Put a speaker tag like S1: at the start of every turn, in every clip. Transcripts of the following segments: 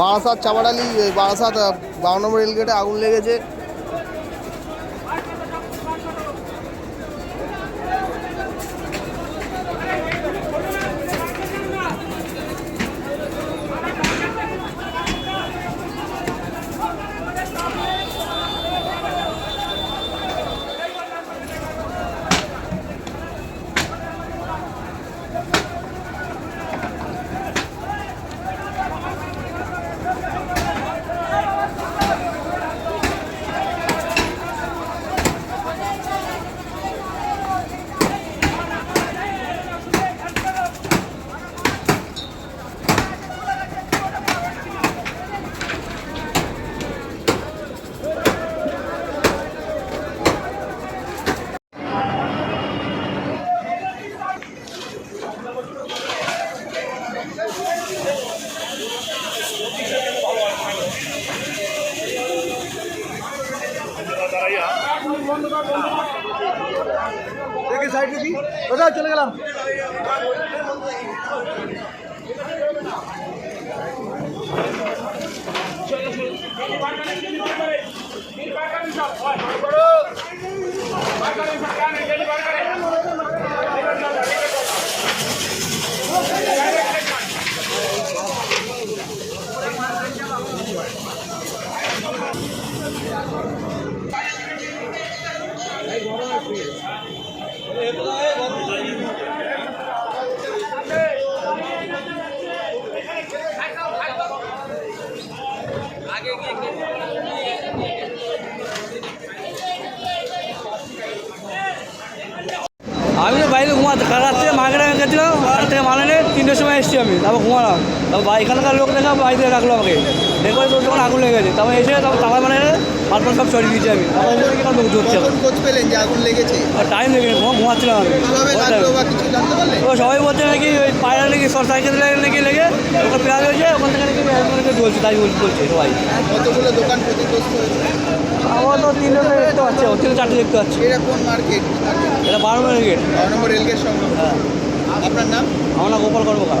S1: বারাসাত চাপাডালি বারাসাত বারো নম্বর রেলগেটে আগুন লেগেছে।
S2: দেখি সাইড দেখি কোথায় চলে গেলাম
S3: আমি তো বাইরে ঘুমাতে কাল রাত্রে মার্কেটে গেছিলাম মার্কেট থেকে এনে তিনটের সময় এসেছি আমি, তারপর ঘুমালাম। তারপর এখানকার লোক দেখা, বাড়িতে রাখল আমাকে। দেখো তোর তখন আগুন লেগে গেছে তারপর এসে তারপর মানে ফাল সব সরিয়ে দিয়েছি আমি তারপর এসে দেখি কাল লোক
S1: খোঁজ পেলেন যে আগুন লেগেছে
S3: আর টাইম লেগে ঘুমা- ঘুমাচ্ছিলাম আমি ও সবাই বলছে নাকি ওই পায়রা নাকি শর্ট সাইকেল নাকি লেগে ওখানে পেঁয়াজ হয়েছে ওখান থেকে নাকি নাকি বলছে তাই বলছে সবাই
S1: কতগুলো দোকান ক্ষতিগ্রস্ত হয়েছে
S3: আমার তো তিনটে দেখতে পাচ্ছি তিনটে চারটে দেখতে পাচ্ছি
S1: এটা কোন মার্কেট
S3: এটা বারো মিনিট গেট
S1: বারো নম্বর রেলগেট
S3: হ্যাঁ
S1: আপনার নাম
S3: আমার না গোপাল কর্মকার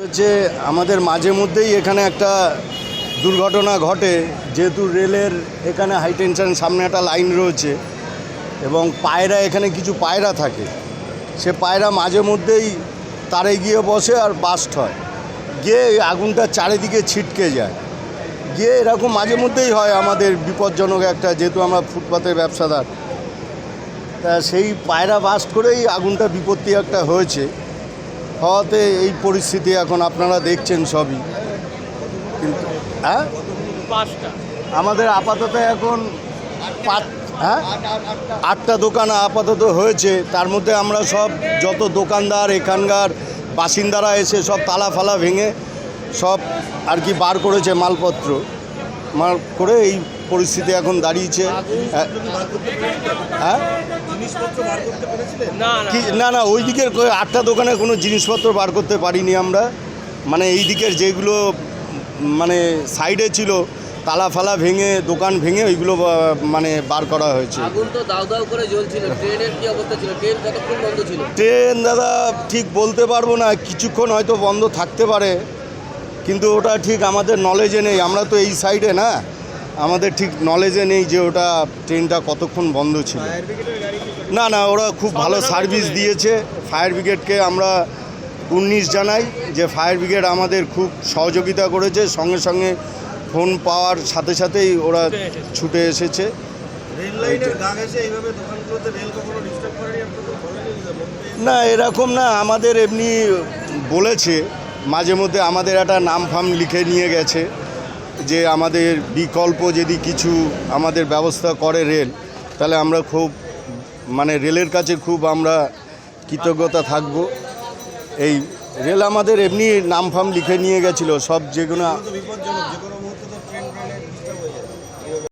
S4: হচ্ছে আমাদের মাঝে মধ্যেই এখানে একটা দুর্ঘটনা ঘটে, যেহেতু রেলের এখানে হাই টেনশন সামনে একটা লাইন রয়েছে এবং পায়রা, এখানে কিছু পায়রা থাকে। সে পায়রা মাঝে মধ্যেই তারে গিয়ে বসে আর বাস্ট হয়। গিয়ে আগুনটা চারিদিকে ছিটকে যায়। গিয়ে এরকম মাঝে মধ্যেই হয় আমাদের বিপজ্জনক একটা, যেহেতু আমরা ফুটপাতের ব্যবসাদার। তা সেই পায়রা বাস্ট করেই আগুনটা বিপত্তি একটা হয়েছে। হওয়াতে এই পরিস্থিতি এখন আপনারা দেখছেন সবই। কিন্তু হ্যাঁ? আমাদের আপাতত এখন পাঁচ হ্যাঁ? আটটা দোকান আপাতত হয়েছে। তার মধ্যে আমরা সব যত দোকানদার এখানকার বাসিন্দারা এসে সব তালা ফালা ভেঙে সব আর কি বার করেছে মালপত্র। মাল করে এই পরিস্থিতি এখন দাঁড়িয়েছে। হ্যাঁ? কি? না না ওই দিকের আটটা দোকানে কোনো জিনিসপত্র বার করতে পারিনি আমরা। মানে এই দিকের যেগুলো মানে সাইডে ছিল তালা ফালা ভেঙে দোকান ভেঙে ওইগুলো মানে বার করা হয়েছে।
S5: আগুন তো দাউ দাউ করে জ্বলছিল। ট্রেনের কি অবস্থা ছিল? ট্রেন কতক্ষণ বন্ধ ছিল?
S4: ট্রেন দাদা ঠিক বলতে পারব না। কিছুক্ষণ হয়তো বন্ধ থাকতে পারে। কিন্তু ওটা ঠিক আমাদের নলেজে নেই। আমরা তো এই সাইডে না। আমাদের ঠিক নলেজে নেই যে ওটা ট্রেনটা কতক্ষণ বন্ধ ছিল। না না ওরা খুব ভালো সার্ভিস দিয়েছে। ফায়ার ব্রিগেডকে আমরা উনিশ জানাই যে ফায়ার ব্রিগেড আমাদের খুব সহযোগিতা করেছে। সঙ্গে সঙ্গে ফোন পাওয়ার সাথে সাথেই ওরা ছুটে এসেছে। না এরকম না আমাদের এমনি বলেছে। মাঝে মধ্যে আমাদের একটা নাম ফাম লিখে নিয়ে গেছে। যে আমাদের বিকল্প যদি কিছু আমাদের ব্যবস্থা করে রেল, তাহলে আমরা খুব মানে রেলের কাছে খুব আমরা কৃতজ্ঞতা থাকব। এই রেল আমাদের এমনি নামফাম লিখে নিয়ে গেছিল, সব যেগুলো